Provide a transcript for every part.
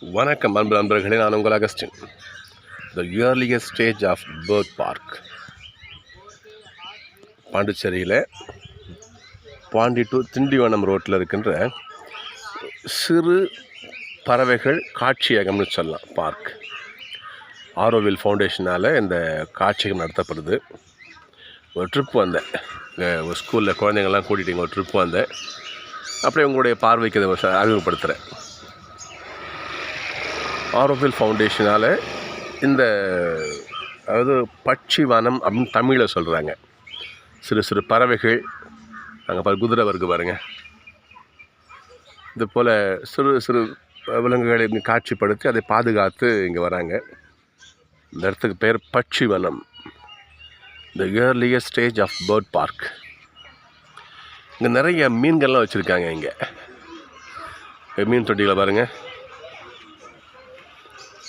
வணக்கம் அன்பு நண்பர்களே நான் உங்கள் Augustine. The earliest stage of bird park பாண்டிச்சேரியில் பாண்டி டு திண்டிவனம் ரோட்டில் இருக்கின்ற சிறு பறவைகள் காட்சியகம்னு சொல்லலாம் பார்க் ஆரோவில் ஃபவுண்டேஷனால் இந்த காட்சியகம் நடத்தப்படுது. ஒரு ட்ரிப் வந்தேன். ஒரு ஸ்கூலில் குழந்தைங்கள்லாம் கூட்டிகிட்டு இங்கே ஒரு ட்ரிப் வந்தேன். அப்படியே உங்களுடைய பார்வைக்கு அதை அறிமுகப்படுத்துகிறேன் ஆரோவில் ஃபவுண்டேஷனால் இந்த அதாவது பட்சி வனம் அப்படின்னு தமிழில் சொல்கிறாங்க சிறு சிறு பறவைகள் அங்கே பாரு குதிரை வருது பாருங்க. இது போல் சிறு சிறு விலங்குகளை இங்கே காட்சிப்படுத்தி அதை பாதுகாத்து இங்கே வராங்க. இந்த இடத்துக்கு பேர் பட்சி வனம் the earliest stage of bird park இங்கே நிறைய மீன்கள்லாம் வச்சுருக்காங்க இங்கே. மீன் தொட்டிகளை பாருங்கள்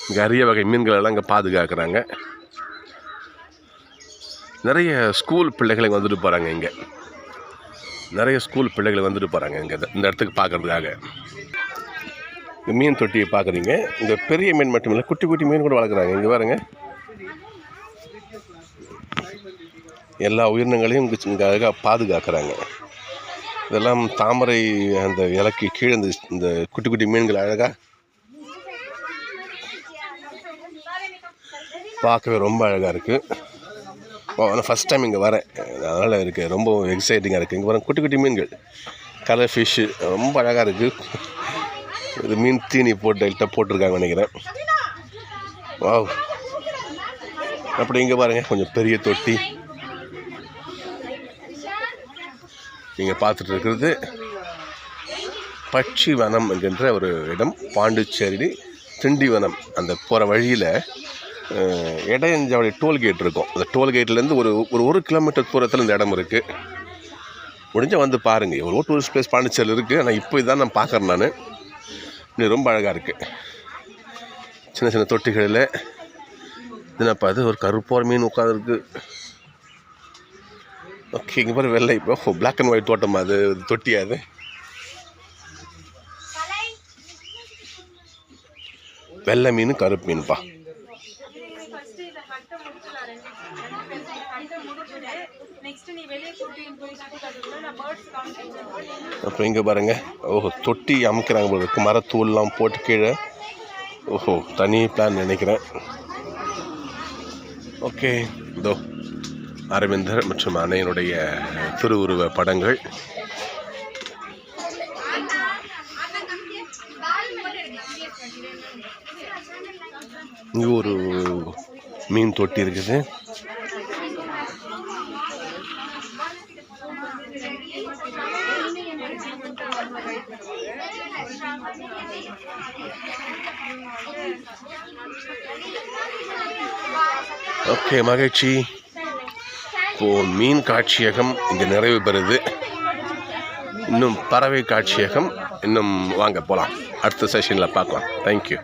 இங்கே அரிய வகை மீன்களெல்லாம் இங்கே பாதுகாக்கிறாங்க. நிறைய ஸ்கூல் பிள்ளைகளை வந்துட்டு போகிறாங்க இங்கே. நிறைய ஸ்கூல் பிள்ளைகள் வந்துட்டு போகிறாங்க இங்கே இந்த இடத்துக்கு பார்க்கறதுக்காக இந்த மீன் தொட்டியை பார்க்குறீங்க இங்கே பெரிய மீன் மட்டும் இல்லை குட்டி குட்டி மீன் கூட வளர்க்குறாங்க. இங்கே பாருங்க. எல்லா உயிரினங்களையும் இங்கே இங்கே அழகாக பாதுகாக்கிறாங்க. இதெல்லாம் தாமரை அந்த இலக்கு கீழே இந்த குட்டி குட்டி மீன்கள் அழகாக பார்க்கவே ரொம்ப அழகாக இருக்குது ஆனால் ஃபஸ்ட் டைம் இங்கே வரேன். அதனால் இருக்குது ரொம்ப எக்ஸைட்டிங்காக இருக்குது இங்கே வரேன் குட்டி குட்டி மீன்கள். கலர் ஃபிஷ்ஷு ரொம்ப அழகாக இருக்குது இது மீன் தீனி போட்டு லைட்டாக போட்டிருக்காங்க நினைக்கிறேன். வாவ் அப்படி இங்கே பாருங்கள் கொஞ்சம் பெரிய தொட்டி. நீங்கள் பார்த்துட்டு இருக்கிறது பட்சி வனம் என்கின்ற ஒரு இடம் பாண்டிச்சேரி திண்டிவனம். அந்த போகிற வழியில் இடையஞ்சாவடி டோல்கேட் இருக்கும். அந்த டோல்கேட்லேருந்து ஒரு ஒரு ஒரு கிலோமீட்டர் தூரத்தில் இந்த இடம் இருக்குது முடிஞ்சால் வந்து பாருங்கள் எவ்வளோ டூரிஸ்ட் பிளேஸ் பாண்டிச்சேரியில் இருக்குது ஆனால் இப்போ இதான் நான் பார்க்குறேன் நான். இன்னும் ரொம்ப அழகாக இருக்குது சின்ன சின்ன தொட்டிகளில். என்னப்பா அது ஒரு கருப்போர் மீன் உட்காந்துருக்கு ஓகே இங்கே பாரு வெள்ளை. இப்போ பிளாக் அண்ட் ஒயிட் தோட்டம் அது. தொட்டியா அது. வெள்ளை மீன் கருப்பு மீன்ப்பா கட்ட முடிச்சிடலாம் ரெண்டு ரெண்டு பேரும். கட்ட முடிச்சுட்டு நெக்ஸ்ட் நீ வெளியே கூட்டிட்டு போய் சுத்தி காட்டுறதுல நான் பேர்ட்ஸ் காமிக்கிறேன். அப்புறம் இங்கே பாருங்க. ஓஹோ தொட்டி அமைக்கிறாங்க போல இருக்கு. மரத்தூள்லாம் போட்டு கீழே. ஓஹோ தனி பிளான் நினைக்கிறேன். ஓகே இதோ அரவிந்தர் மற்றும் அன்னையனுடைய திருவுருவ படங்கள். இங்கே ஒரு மீன் தொட்டி இருக்குது. ஓகே மகிழ்ச்சி. இப்போ மீன் காட்சியகம் இங்கே நிறைவு பெறுது. இன்னும் பறவை காட்சியகம் இன்னும் வாங்க போகலாம் அடுத்த செஷனில் பார்க்கலாம். தேங்க்யூ